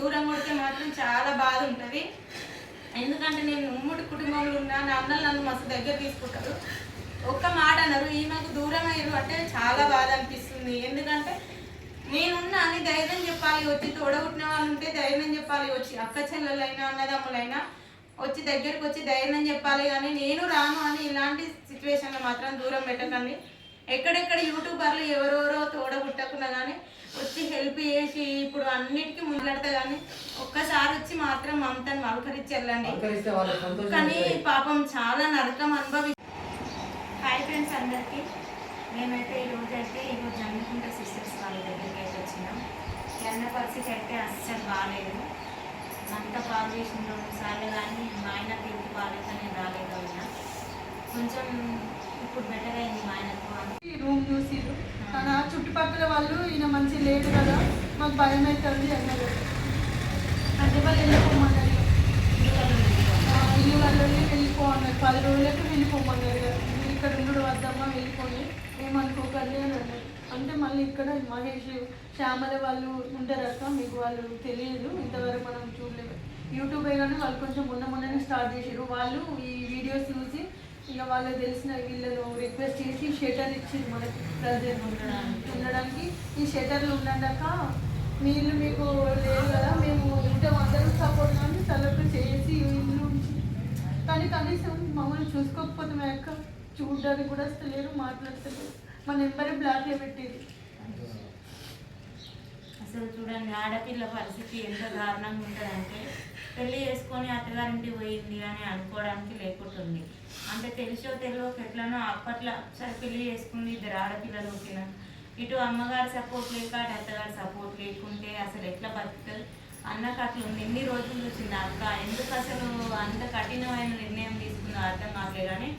దూరం కొడితే మాత్రం చాలా బాధ ఉంటుంది. ఎందుకంటే నేను ఉమ్మడి కుటుంబంలో ఉన్నా నా అన్నలు నన్ను మస్తు దగ్గర తీసుకుంటారు. ఒక్క మాట అన్నారు ఈమెకు దూరం అయ్యారు అంటే చాలా బాధ అనిపిస్తుంది. ఎందుకంటే నేనున్నా అని ధైర్యం చెప్పాలి వచ్చి తోడగొట్టిన వాళ్ళు ఉంటే ధైర్యం చెప్పాలి వచ్చి అక్క చెల్లెలైనా అన్నదమ్ములైనా వచ్చి దగ్గరికి వచ్చి ధైర్యం చెప్పాలి కానీ నేను రాను అని ఇలాంటి సిచ్యువేషన్లో మాత్రం దూరం పెట్టకండి. ఎక్కడెక్కడ యూట్యూబర్లు ఎవరో తోడగొట్టకున్నా కానీ వచ్చి హెల్ప్ చేసి ఇప్పుడు అన్నిటికీ ముందడతా కానీ ఒక్కసారి వచ్చి మాత్రం మమతను వెళ్ళండి సంతోషం కానీ. పాపం చాలా నరకం అనుభవి హాయ్ ఫ్రెండ్స్ అందరికీ. మేమైతే ఈరోజు అయితే ఈరోజు జమ్మికుంట సిస్టర్స్ వాళ్ళ దగ్గరికి అయితే వచ్చినాం. ఈ అన్న పరిస్థితి అయితే అస్సలు బాగాలేదు అంత బాగా చేసిన రెండు సార్లు కానీ మా ఆయన తిరిగి బాగాలేక నేను రాలేదు అయినా కొంచెం ఇప్పుడు బెటర్ అయింది మా ఆయనకు. రూమ్ ఆ చుట్టుపక్కల వాళ్ళు ఈయన మంచి లేడు కదా మాకు భయం అవుతుంది అన్నారు. అంటే వాళ్ళు వెళ్ళిపోమన్నారు ఇల్లు వాళ్ళని వెళ్ళిపో అన్నారు. పది రోజులకి వెళ్ళిపోమన్నారు కదా. మీరు ఇక్కడ ఉండడు వద్దమ్మా వెళ్ళిపోయి ఏమనుకోకండి అని అన్నారు. అంటే మళ్ళీ ఇక్కడ మహేష్ శ్యామల వాళ్ళు ఉంటారక్క మీకు వాళ్ళు తెలియదు ఇంతవరకు మనం చూడలేదు. యూట్యూబే కానీ వాళ్ళు కొంచెం మొన్న మొన్ననే స్టార్ట్ చేసారు వాళ్ళు ఈ వీడియోస్ చూసి ఇక వాళ్ళకి తెలిసిన వీళ్ళను రిక్వెస్ట్ చేసి షెటర్ ఇచ్చింది మనకి ప్రజెంట్ ఉండడానికి. ఉండడానికి ఈ షెటర్లు ఉండడాక మీరు మీకు లేదు కదా మేము ఉంటాం అందరం సపోర్ట్ కానీ తలకు చేసి ఇల్లు కానీ కనీసం మమ్మల్ని చూసుకోకపోతే మా యొక్క చూడడానికి కూడా వస్తలేరు మాట్లాడతలేరు. మా నెంబరే బ్లాక్లో పెట్టేది. అసలు చూడండి ఆడపిల్ల పరిస్థితి ఎంత దారుణంగా ఉంటుందంటే పెళ్ళి చేసుకొని అత్తగారింటి పోయింది అని అనుకోవడానికి లేకుంటుంది. అంటే తెలిసో తెలియక ఎట్లనో అప్పట్లో ఒకసారి పెళ్ళి చేసుకుంది ఇద్దరు ఆడపిల్లలు పుట్టిన. ఇటు అమ్మగారి సపోర్ట్ లేక అటు అత్తగారి సపోర్ట్ లేకుంటే అసలు ఎట్లా బతుకుతుంది? అన్నకు అట్లా ఉంది. ఎన్ని రోజులు చూసింది అక్క? ఎందుకు అసలు అంత కఠినమైన నిర్ణయం తీసుకుందో అర్థం కావట్లేదు కానీ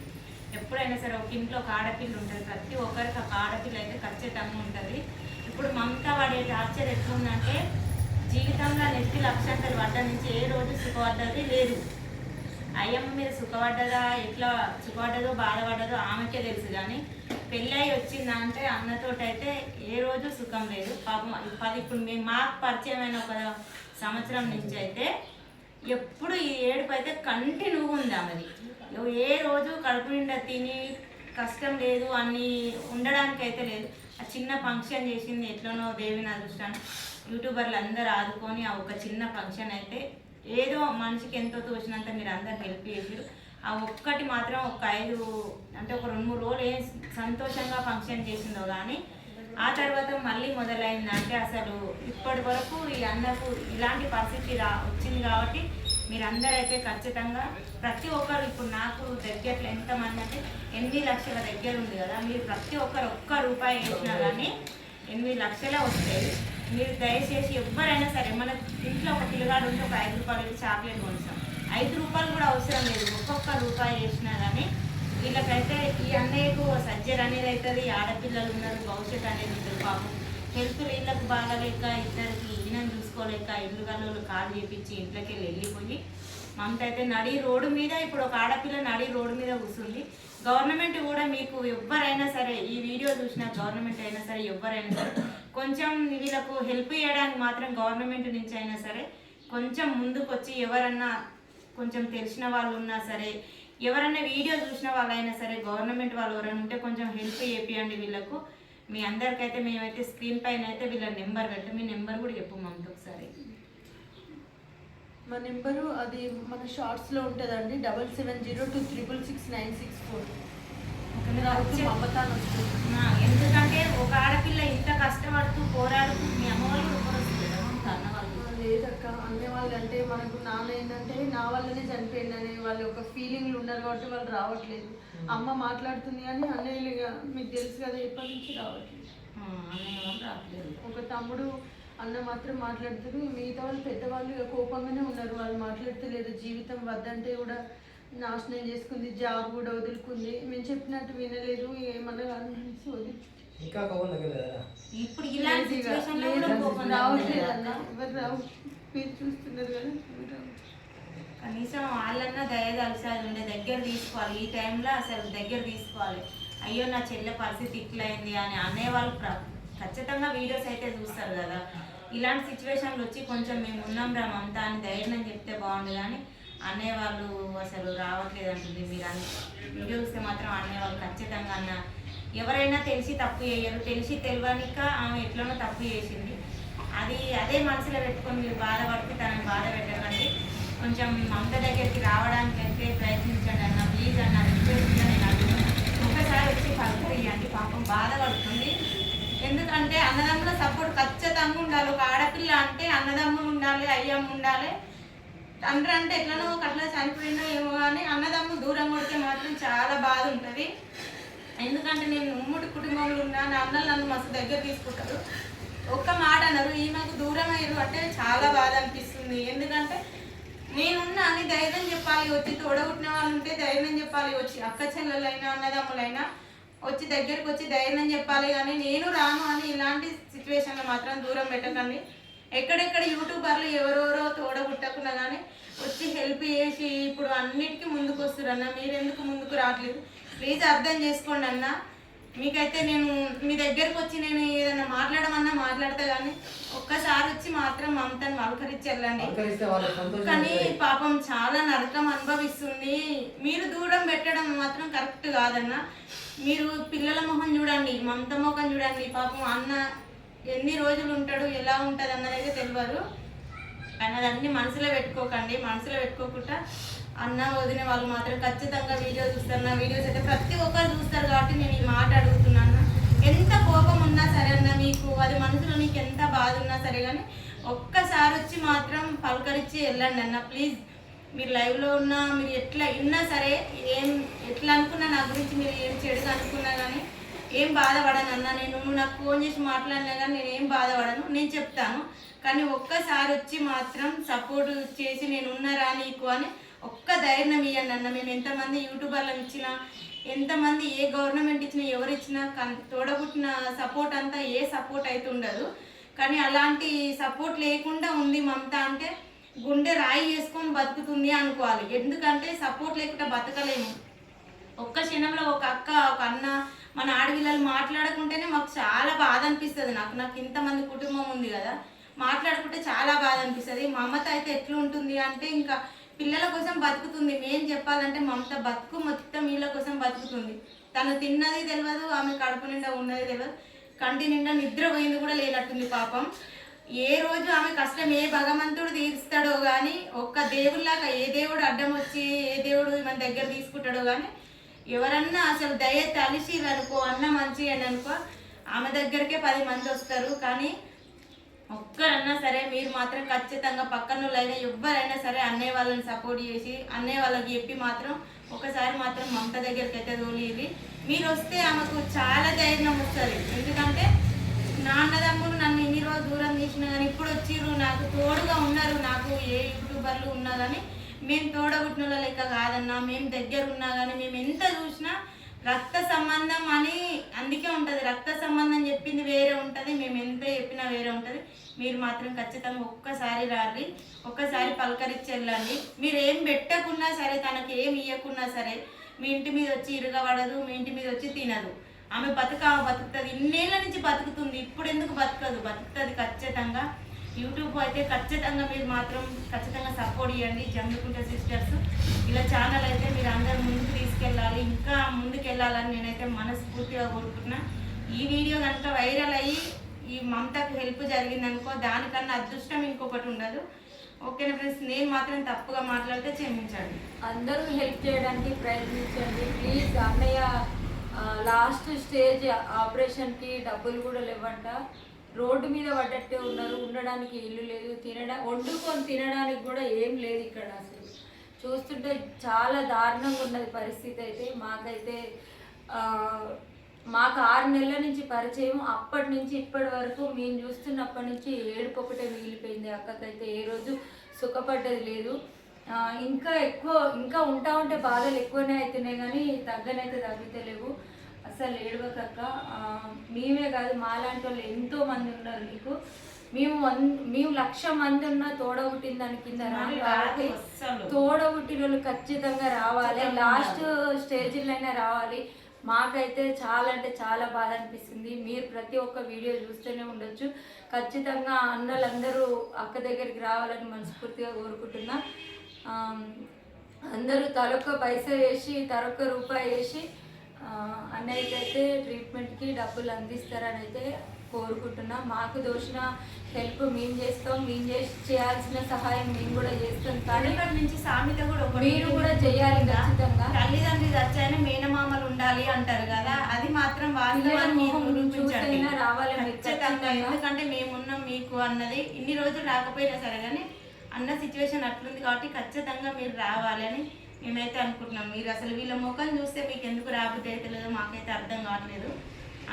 ఎప్పుడైనా సరే ఒక ఇంట్లో ఒక ఆడపిల్ల ఉంటుంది. ప్రతి ఒక్కరికి ఒక ఆడపిల్ల అయితే ఖచ్చితంగా ఉంటుంది. ఇప్పుడు మమత వాడే టార్చర్ ఎట్లుందంటే జీవితంలో నెత్తి లక్షంతలు పడ్డ నుంచి ఏ రోజు సుఖపడ్డది లేదు. అయ్యమ్మ మీద సుఖపడ్డదా ఎట్లా సుఖపడ్డదో బాధపడ్డదో ఆమెకే తెలుసు కానీ పెళ్ళై వచ్చిందంటే అన్నతోటైతే ఏ రోజు సుఖం లేదు. పాపం పది ఇప్పుడు మేము మాకు పరిచయమైన ఒక సంవత్సరం నుంచి అయితే ఎప్పుడు ఈ ఏడుపు అయితే కంటిన్యూగా ఉంది ఆమెది. ఏ రోజు కడుపు నిండా తిని కష్టం లేదు అని ఉండడానికి అయితే లేదు. ఆ చిన్న ఫంక్షన్ చేసింది ఎట్లనో దేవిని అదృష్టాన్ని యూట్యూబర్లు అందరూ ఆదుకొని ఆ ఒక చిన్న ఫంక్షన్ అయితే ఏదో మనిషికి ఎంతో తోచినంత మీరు అందరు హెల్ప్ చేసారు ఆ ఒక్కటి మాత్రం ఒక ఐదు అంటే ఒక రెండు మూడు రోజులు ఏం సంతోషంగా ఫంక్షన్ చేసిందో కానీ ఆ తర్వాత మళ్ళీ మొదలైందంటే అసలు ఇప్పటి వరకు ఈ ఇలాంటి పరిస్థితి రా వచ్చింది కాబట్టి మీరందరూ అయితే ఖచ్చితంగా ప్రతి ఒక్కరు ఇప్పుడు నాకు దగ్గరలో ఎంతమంది అంటే ఎనిమిది లక్షల దగ్గర ఉంది కదా మీరు ప్రతి ఒక్కరు ఒక్క రూపాయి వేసినా కానీ ఎనిమిది లక్షలే వస్తాయి. మీరు దయచేసి ఎవరైనా సరే మన ఇంట్లో ఒక పిల్లగాడు ఉంటే ఒక ఐదు రూపాయలకి చాక్లెట్ కొనిస్తాం ఐదు రూపాయలు కూడా అవసరం లేదు. ఒక్కొక్క రూపాయి వేసినా కానీ వీళ్ళకైతే ఈ అన్నయ్యకు సజ్జర్ అనేది అవుతుంది ఆడపిల్లలు ఉన్నారు భవిష్యత్తు అనేది ఉంటుంది పాపం. హెల్త్ వీళ్ళకు బాగాలేక ఇద్దరికి ఈయన చూసుకోలేక ఇల్లు గల్లు కాలు చేపించి ఇంట్లోకి వెళ్ళి వెళ్ళిపోయి మమత అయితే నడి రోడ్డు మీద ఇప్పుడు ఒక ఆడపిల్ల నడి రోడ్డు మీద కూర్చుంది గవర్నమెంట్ కూడా మీకు ఎవరైనా సరే ఈ వీడియో చూసిన గవర్నమెంట్ అయినా సరే ఎవరైనా సరే కొంచెం వీళ్ళకు హెల్ప్ చేయడానికి మాత్రం గవర్నమెంట్ నుంచి అయినా సరే కొంచెం ముందుకు వచ్చి ఎవరన్నా కొంచెం తెలిసిన వాళ్ళు ఉన్నా సరే ఎవరన్నా వీడియో చూసిన వాళ్ళైనా సరే గవర్నమెంట్ వాళ్ళు ఎవరైనా ఉంటే కొంచెం హెల్ప్ చేపియండి వీళ్ళకు. మీ అందరికైతే మేమైతే స్క్రీన్ పైన అయితే వీళ్ళ నెంబర్ పెట్టు మీ నెంబర్ కూడా చెప్పు మమ్మీ ఒకసారి. మా నెంబరు అది మన షార్ట్స్లో ఉంటుందండి double seven zero two triple six nine six four Mamata అని వస్తుంది ఆ, ఎందుకంటే ఒక ఆడపిల్ల ఇంత కష్టపడుతూ పోరాడుతూ మీ అమ్మ వాళ్ళు మమత అన్న వాళ్ళు లేదక్క. అంటే మనకు నాన్న ఏంటంటే నా వల్లనే చనిపోయింది అనే వాళ్ళు ఒక ఫీలింగ్లు ఉన్నారు కాబట్టి వాళ్ళు రావట్లేదు. అమ్మ మాట్లాడుతుంది కానీ అన్నయ్యలు ఇక మీకు తెలుసు కదా ఎప్పటి నుంచి రావట్లేదు. రావట్లేదు. ఒక తమ్ముడు అన్న మాత్రం మాట్లాడుతారు మిగతా వాళ్ళు పెద్దవాళ్ళు కోపంగానే ఉన్నారు. వాళ్ళు మాట్లాడతలేదు. జీవితం వద్దంటే కూడా నాశనం చేసుకుంది జాబ్ కూడా వదులుకుంది. మేము చెప్పినట్టు వినలేదు ఏమన్నా వదిలి ఇంకా కదా ఇప్పుడు ఇలాంటి లో కూడా కోపం రావట్లేదు అన్న. ఎవరు రావు? మీరు చూస్తున్నారు కదా. కనీసం వాళ్ళన్నా దయదలిసాలి ఉండే దగ్గర తీసుకోవాలి. ఈ టైంలో అసలు దగ్గర తీసుకోవాలి. అయ్యో నా చెల్లె పరిస్థితి ఇట్లయింది అని అనేవాళ్ళు ప్ర- ఖచ్చితంగా వీడియోస్ అయితే చూస్తారు కదా. ఇలాంటి సిచ్యువేషన్లు వచ్చి కొంచెం మేము ఉన్నాం రా మమత అని ధైర్యం చెప్తే బాగుండు కానీ అన్నయ్య వాళ్ళు అసలు రావట్లేదు అంటుంది మీరు అని వీడియో చూస్తే మాత్రం అన్నయ్య వాళ్ళు ఖచ్చితంగా అన్న ఎవరైనా తెలిసి తప్పు చేయరు. తెలిసి తెలియనిక ఆమె ఎట్లనో తప్పు చేసింది. అది అదే మనసులో పెట్టుకొని మీరు బాధపడితే తనని బాధ పెట్టకండి. కొంచెం మమత దగ్గరికి రావడానికి అయితే ప్రయత్నించండి అన్న ప్లీజ్ అన్న రిక్వెస్ట్ నేను అడుగుతున్నా. ఒకసారి వచ్చి పలుకరియండి పాపం బాధపడుతుంది. ఎందుకంటే అన్నదమ్ముల సపోర్ట్ ఖచ్చితంగా ఉండాలి. ఒక ఆడపిల్ల అంటే అన్నదమ్ములు ఉండాలి అయ్యమ్మ ఉండాలి. తండ్రి అంటే ఎట్లనో ఒక అట్లా చనిపోయినా ఏమో కానీ అన్నదమ్ము దూరం కొడితే మాత్రం చాలా బాధ ఉంటుంది. ఎందుకంటే నేను ఉమ్మడి కుటుంబంలో ఉన్నా నా అన్నలు నన్ను మస్తు దగ్గర తీసుకుంటారు. ఒక్క మాట అన్నారు ఈమెకు దూరం అయ్యారు అంటే చాలా బాధ అనిపిస్తుంది. ఎందుకంటే నేనున్నా అని ధైర్యం చెప్పాలి వచ్చి తోడబుట్టిన వాళ్ళు ఉంటే ధైర్యం చెప్పాలి వచ్చి అక్క చెల్లెలైనా అన్నదమ్ములైనా వచ్చి దగ్గరికి వచ్చి ధైర్యం చెప్పాలి. కానీ నేను రాను అని ఇలాంటి సిచ్యువేషన్లో మాత్రం దూరం పెట్టకండి. ఎక్కడెక్కడ యూట్యూబర్లు ఎవరెవరో తోడబుట్టకున్నా కానీ వచ్చి హెల్ప్ చేసి ఇప్పుడు అన్నిటికీ ముందుకు వస్తారు అన్న మీరు ఎందుకు ముందుకు రావట్లేదు ప్లీజ్ అర్థం చేసుకోండి అన్న. మీకైతే నేను మీ దగ్గరకు వచ్చి నేను ఏదైనా మాట్లాడమన్నా మాట్లాడతా కానీ ఒక్కసారి వచ్చి మాత్రం మమతని పలకరించి వెళ్ళండి. కానీ పాపం చాలా నరకం అనుభవిస్తుంది. మీరు దూరం పెట్టడం మాత్రం కరెక్ట్ కాదన్న. మీరు పిల్లల మొహం చూడండి మమత మొహం చూడండి పాపం అన్న ఎన్ని రోజులు ఉంటాడు ఎలా ఉంటుంది అన్నదైతే తెలియదు. అన్నదన్నీ మనసులో పెట్టుకోకండి మనసులో పెట్టుకోకుండా అన్న వదిన వాళ్ళు మాత్రం ఖచ్చితంగా వీడియో చూస్తారు. నా వీడియోస్ అయితే ప్రతి ఒక్కరు చూస్తారు కాబట్టి నేను ఈ మాట అడుగుతున్నాను. ఎంత కోపం ఉన్నా సరే అన్న మీకు అది మనసులో నీకు ఎంత బాధ ఉన్నా సరే కానీ ఒక్కసారి వచ్చి మాత్రం పలకరించి వెళ్ళండి అన్న ప్లీజ్ మీరు లైవ్లో ఉన్నా మీరు ఎట్లా ఉన్నా సరే ఏం ఎట్లా అనుకున్నా నా గురించి మీరు ఏం చెడుగా అనుకున్నా కానీ ఏం బాధపడను అన్న నేను నువ్వు నాకు ఫోన్ చేసి మాట్లాడినా కానీ నేను ఏం బాధపడను నేను చెప్తాను. కానీ ఒక్కసారి వచ్చి మాత్రం సపోర్ట్ చేసి నేను ఉన్నారా నీకు అని ఒక్క ధైర్యం ఇవ్వండి అన్న. మేము ఎంతమంది యూట్యూబర్లను ఇచ్చినా ఎంతమంది ఏ గవర్నమెంట్ ఇచ్చినా ఎవరు ఇచ్చినా కన్ తోడబుట్టిన సపోర్ట్ అంతా ఏ సపోర్ట్ అయితే ఉండదు. కానీ అలాంటి సపోర్ట్ లేకుండా ఉంది మమత అంటే గుండె రాయి చేసుకొని బతుకుతుంది అనుకోవాలి. ఎందుకంటే సపోర్ట్ లేకుండా బతకలేము. ఒక్క క్షణంలో ఒక అక్క ఒక అన్న మన ఆడపిల్లలు మాట్లాడుకుంటేనే మాకు చాలా బాధ అనిపిస్తుంది. నాకు నాకు ఇంతమంది కుటుంబం ఉంది కదా మాట్లాడుకుంటే చాలా బాధ అనిపిస్తుంది. మమత అయితే ఎట్లుంటుంది అంటే ఇంకా పిల్లల కోసం బతుకుతుంది. మేం చెప్పాలంటే మమత బతుకు మొత్తం వీళ్ళ కోసం బతుకుతుంది. తను తిన్నది తెలియదు ఆమె కడుపు నిండా ఉన్నది తెలియదు కంటి నిండా నిద్ర పోయింది కూడా లేనట్టుంది పాపం. ఏ రోజు ఆమె కష్టం ఏ భగవంతుడు తీరుస్తాడో కానీ ఒక్క దేవుళ్ళలాగా ఏ దేవుడు అడ్డం వచ్చి ఏ దేవుడు మన దగ్గర తీసుకుంటాడో కానీ ఎవరన్నా అసలు దయ తలిసి అనుకో అన్న మంచి అని అనుకో ఆమె దగ్గరికే పది మంది వస్తారు. కానీ ఒక్కరన్నా సరే మీరు మాత్రం ఖచ్చితంగా పక్కన వాళ్ళైనా ఎవ్వరైనా సరే అన్నయ్య వాళ్ళని సపోర్ట్ చేసి అన్నయ్య వాళ్ళకి చెప్పి మాత్రం ఒకసారి మాత్రం మమత దగ్గరికి అయితే తోలిది మీరు వస్తే ఆమెకు చాలా ధైర్యం వస్తుంది. ఎందుకంటే నాన్నదమ్ములు నన్ను ఇన్ని రోజులు దూరం తీసిన కానీ ఇప్పుడు వచ్చిర్రు నాకు తోడుగా ఉన్నారు నాకు ఏ యూట్యూబర్లు ఉన్నా కానీ మేము తోడబుట్టిన లెక్క కాదన్నా మేము దగ్గర ఉన్నా కానీ మేము ఎంత చూసినా రక్త సంబంధం అని అందుకే ఉంటుంది. రక్త సంబంధం చెప్పింది వేరే ఉంటుంది మేము ఎంత చెప్పినా వేరే ఉంటుంది. మీరు మాత్రం ఖచ్చితంగా ఒక్కసారి రారి ఒక్కసారి పలకరించి వెళ్ళండి మీరు ఏం పెట్టకున్నా సరే తనకి ఏం ఇవ్వకున్నా సరే మీ ఇంటి మీద వచ్చి ఇరగబడదు మీ ఇంటి మీద వచ్చి తినదు. ఆమె బతుక ఆమె బతుకుతుంది. ఇన్నేళ్ళ నుంచి బతుకుతుంది. ఇప్పుడు ఎందుకు బతకదు? బతుకుతుంది ఖచ్చితంగా. యూట్యూబ్ అయితే ఖచ్చితంగా మీరు మాత్రం ఖచ్చితంగా సపోర్ట్ చేయండి జమ్మికుంట సిస్టర్స్ ఇలా ఛానల్ అయితే మీరు అందరు ముందుకు తీసుకెళ్ళాలి ఇంకా ముందుకు వెళ్ళాలని నేనైతే మనస్ఫూర్తిగా కోరుకుంటున్నా. ఈ వీడియో కనుక వైరల్ అయ్యి ఈ మమతకు హెల్ప్ జరిగిందనుకో దానికన్నా అదృష్టం ఇంకొకటి ఉండదు. ఓకేనా ఫ్రెండ్స్ నేను మాత్రం తప్పుగా మాట్లాడితే క్షమించండి. అందరూ హెల్ప్ చేయడానికి ప్రయత్నించండి. ప్లీజ్ అన్నయ్య లాస్ట్ స్టేజ్ ఆపరేషన్కి డబ్బులు కూడా లేవంట. రోడ్డు మీద పడ్డట్టే ఉన్నారు. ఉండడానికి ఇల్లు లేదు. తినడా వండుకొని తినడానికి కూడా ఏం లేదు ఇక్కడ అసలు. చూస్తుంటే చాలా దారుణంగా ఉన్నది పరిస్థితి అయితే. మాకైతే మాకు ఆరు నెలల నుంచి పరిచయం. అప్పటి నుంచి ఇప్పటి వరకు మేము చూస్తున్నప్పటి నుంచి ఏడుపు ఒకటే మిగిలిపోయింది. అక్కకైతే ఏ రోజు సుఖపడ్డది లేదు. ఇంకా ఎక్కువ ఇంకా ఉంటా ఉంటే బాధలు ఎక్కువనే అవుతున్నాయి కానీ తగ్గనైతే తగ్గుతలేవు. అసలు ఏడవకక్క. మేమే కాదు మాలాంటి వాళ్ళు ఎంతో మంది ఉన్నారు నీకు మేము వన్ మేము లక్ష మంది ఉన్నా తోడబుట్టిన దాని కింద అస్సలు. తోడబుట్టిన వాళ్ళు ఖచ్చితంగా రావాలి. లాస్ట్ స్టేజ్లైనా రావాలి. మాకైతే చాలా అంటే చాలా బాధ అనిపిస్తుంది. మీరు ప్రతి ఒక్క వీడియో చూస్తూనే ఉండొచ్చు. ఖచ్చితంగా అన్నలందరూ అక్క దగ్గరికి రావాలని మనస్ఫూర్తిగా కోరుకుంటున్నా. అందరూ తలొక్క పైసా వేసి తలొక్క రూపాయి వేసి ఆ, అన్నయ్యకి అయితే ట్రీట్మెంట్కి డబ్బులు అందిస్తారని అయితే కోరుకుంటున్నా. మాకు దోషిన హెల్ప్ మేము చేస్తాం. మేము చేసి చేయాల్సిన సహాయం మేము కూడా చేస్తాం కానీ నుంచి సామెత కూడా మీరు కూడా చేయాలి ఖచ్చితంగా. తల్లిదండ్రులు చచ్చాయని మేనమామలు ఉండాలి అంటారు కదా అది మాత్రం వాస్తవాన్ని రావాలి ఖచ్చితంగా. ఎందుకంటే మేమున్నాం మీకు అన్నది ఇన్ని రోజులు రాకపోయినా సరే కానీ అన్న సిచ్యువేషన్ అట్లుంది కాబట్టి ఖచ్చితంగా మీరు రావాలని మేమైతే అనుకుంటున్నాం. మీరు అసలు వీళ్ళ ముఖం చూస్తే మీకు ఎందుకు రాబుద్ది అయితే లేదో మాకైతే అర్థం కావట్లేదు.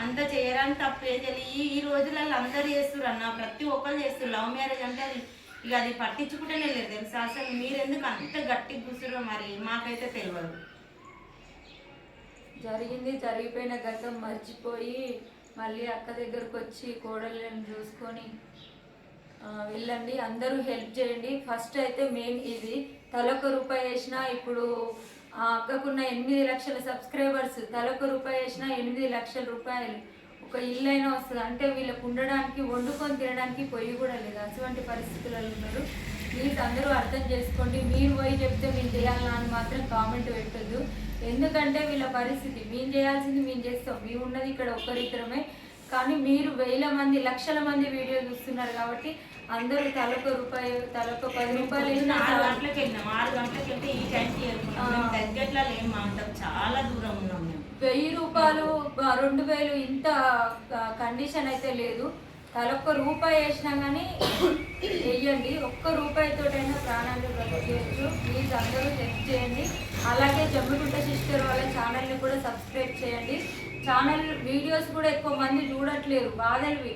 అంత చేయడానికి తప్పే తెలియ తెలియదు ఈ ఈ రోజులలో అందరు చేస్తున్నారు అన్న ప్రతి ఒక్కరు చేస్తారు లవ్ మ్యారేజ్ అంటే అది ఇక అది పట్టించుకుంటేనే లేదు తెలుసా? అసలు మీరెందుకు అంత గట్టి కూర్చురో మరి? మాకైతే తెలియదు జరిగింది జరిగిపోయిన గతం మర్చిపోయి మళ్ళీ అక్క దగ్గరకు వచ్చి కోడళ్ళని చూసుకొని వెళ్ళండి అందరూ హెల్ప్ చేయండి. ఫస్ట్ అయితే మెయిన్ ఇది. తలొక రూపాయి వేసినా ఇప్పుడు ఆ అక్కకున్న ఎనిమిది లక్షల సబ్స్క్రైబర్స్ తలొక రూపాయి వేసినా ఎనిమిది లక్షల రూపాయలు. ఒక ఇల్లు అయినా వస్తుంది. అంటే వీళ్ళకు ఉండడానికి వండుకొని తినడానికి పొయ్యి కూడా లేదు. అటువంటి పరిస్థితులలో ఉన్నారు. ప్లీజ్ అందరూ అర్థం చేసుకోండి. మీరు పోయి చెప్తే మేము చేయాలా అని మాత్రం కామెంట్ పెట్టొద్దు. ఎందుకంటే వీళ్ళ పరిస్థితి మేము చేయాల్సింది మేము చేస్తాం. మేము ఉన్నది ఇక్కడ ఒక్కరిద్దరమే. కానీ మీరు వేల మంది లక్షల మంది వీడియో చూస్తున్నారు కాబట్టి అందరూ తలొక రూపాయి తలొక పది రూపాయలు ఆరు. గంటలకు వెళ్ళినాం. ఆరు గంటలకు వెళ్తే ఈ టైంకి దగ్గరలో లేము అంత చాలా దూరం ఉన్నాం మేము. వెయ్యి రూపాయలు రెండు వేలు ఇంత కండిషన్ అయితే లేదు. తలొక్క రూపాయి వేసినా కానీ వెయ్యండి. ఒక్క రూపాయితోటైనా ప్రాణాలు బ్రతికేయచ్చు ప్లీజ్ అందరూ హెల్ప్ చేయండి. అలాగే జమ్మిగుంట సిస్టర్ వాళ్ళ ఛానల్ని కూడా సబ్స్క్రైబ్ చేయండి. ఛానల్ వీడియోస్ కూడా ఎక్కువ మంది చూడట్లేరు. బాధలు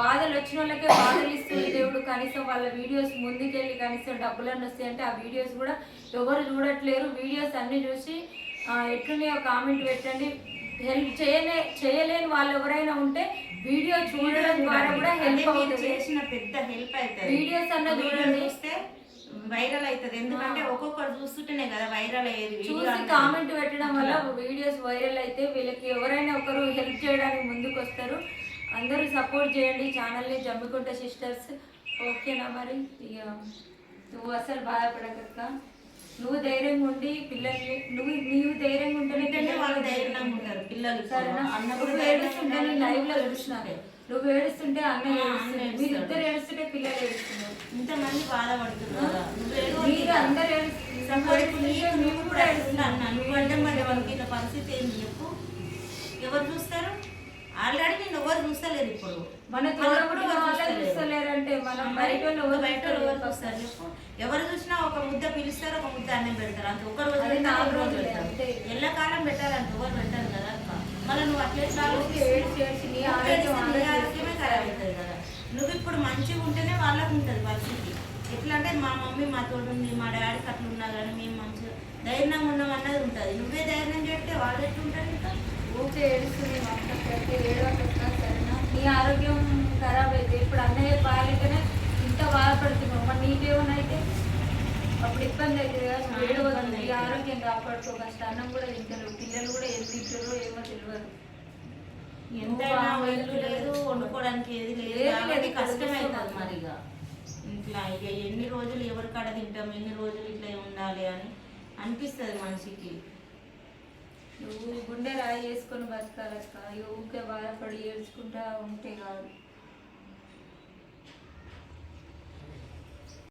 బాధలు వచ్చిన వాళ్ళకే బాధలు ఇస్తుంది దేవుడు. కనీసం వాళ్ళ వీడియోస్ ముందుకెళ్ళి కనీసం డబ్బులన్నీ వస్తాయంటే ఆ వీడియోస్ కూడా ఎవరు చూడట్లేరు. వీడియోస్ అన్ని చూసి ఎట్లున్నాయో కామెంట్ పెట్టండి. హెల్ప్ చేయలే చేయలేని వాళ్ళు ఎవరైనా ఉంటే వీడియో చూడడం ద్వారా కూడా హెల్ప్ చేసిన పెద్ద హెల్ప్ అవుతుంది. వీడియోస్ అన్న చూడండి. అవుతుంది ఎందుకంటే ఒక్కొక్కరు చూస్తుంటేనే కదా వైరల్ అయ్యేది చూసి. కామెంట్ పెట్టడం వల్ల వీడియోస్ వైరల్ అయితే వీళ్ళకి ఎవరైనా ఒకరు హెల్ప్ చేయడానికి ముందుకు వస్తారు అందరూ సపోర్ట్ చేయండి ఛానల్ని జమ్మికుంట సిస్టర్స్. ఓకేనా మరి? ఇక నువ్వు అసలు బాధపడక నువ్వు ధైర్యంగా ఉండి పిల్లల్ని నువ్వు నీవు ధైర్యంగా ఉంటేనే వాళ్ళు ధైర్యంగా ఉంటారు. పిల్లలు సరేనా? అన్న నువ్వు ఏడుస్తుంటే నేను లైవ్లో ఏడుస్తున్నాను నువ్వు ఏడుస్తుంటే అన్న ఏడుస్తున్నాడు ఏడుస్తాడు. మీరు ఇద్దరు ఏడుస్తుంటే పిల్లలు ఏడుస్తున్నారు. ఇంతమంది బాధపడుతున్నారు కదా నువ్వు ఏడవద్దు మీరు ఇక. అందరు నీకు కూడా అన్న. నువ్వు అడ్డం పడే వాళ్ళకి ఇట్లా పరిస్థితి చెప్పు. ఎవరు చూస్తారు? ఆల్రెడీ నేను ఎవరు చూస్తలేరు ఇప్పుడు. మన తోడప్పుడు వాళ్ళే చూస్తలేరంటే మనం బయట ఎవరు. చూస్తారు? చెప్పు. ఎవరు చూసినా ఒక ముద్ద పిలుస్తారు ఒక ముద్ద అన్నం పెడతారు. అంత ఒక రోజు నాలుగు రోజులే, పెడతారు. అంతే. ఎల్లకాలం పెట్టాలంట ఎవరు పెట్టారు కదా మళ్ళీ నువ్వు అట్లా నీ ఆరోగ్యమే ఖరాబ్ అవుతుంది కదా. నువ్వు ఇప్పుడు మంచిగా ఉంటేనే వాళ్ళకు ఉంటుంది పరిస్థితి. ఎట్లా అంటే మా మమ్మీ మా తోడు ఉంది మా డాడీకి అట్లా ఉన్నా కానీ మేము మంచిగా ధైర్యంగా ఉన్నాం అన్నది ఉంటుంది. నువ్వే ధైర్యం చెప్తే వాళ్ళు ఎట్లుంటారు ఇంకా? ఊరికే ఏడుస్తుంది ఏడవకుండా సరేనా? నీ ఆరోగ్యం ఖరాబ్ అయితే ఇప్పుడు అన్నయ్య బాగాలేకనే ఇంత బాధపడుతున్నావు మరి నీకేమైనా అయితే? అప్పుడు ఇబ్బంది అవుతుంది కదా. ఏడవద్దు. నీ ఆరోగ్యం కాపాడుకో. ఫస్ట్ అన్నం కూడా తింటారు పిల్లలు కూడా ఏం తింటారో ఏమో తెలియదు ఎంతైనా ఇల్లు లేదు వండుకోవడానికి ఏది లేదు. కష్టమవుతుంది కూర్చోవాలి. ఇట్లా ఇక ఎన్ని రోజులు ఎవరి కాడ తింటాం ఎన్ని రోజులు ఇట్లా ఉండాలి అని అనిపిస్తుంది మనిషికి. నువ్వు గుండె రాయి చేసుకొని బతకాలక్క. ఇక ఊరికే బాధపడి ఏడ్చుకుంటా ఉంటే కాదు.